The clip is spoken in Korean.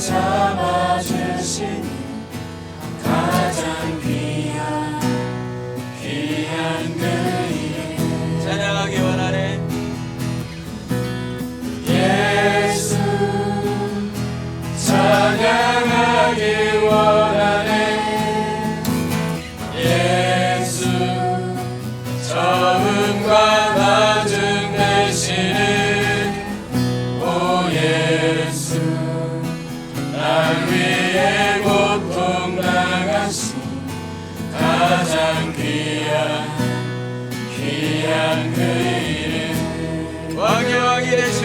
잡아주신 가장 귀한 귀한 그이를 찬양하기 원하네. 처음과 귀한 그 이름 왕의 왕이 되시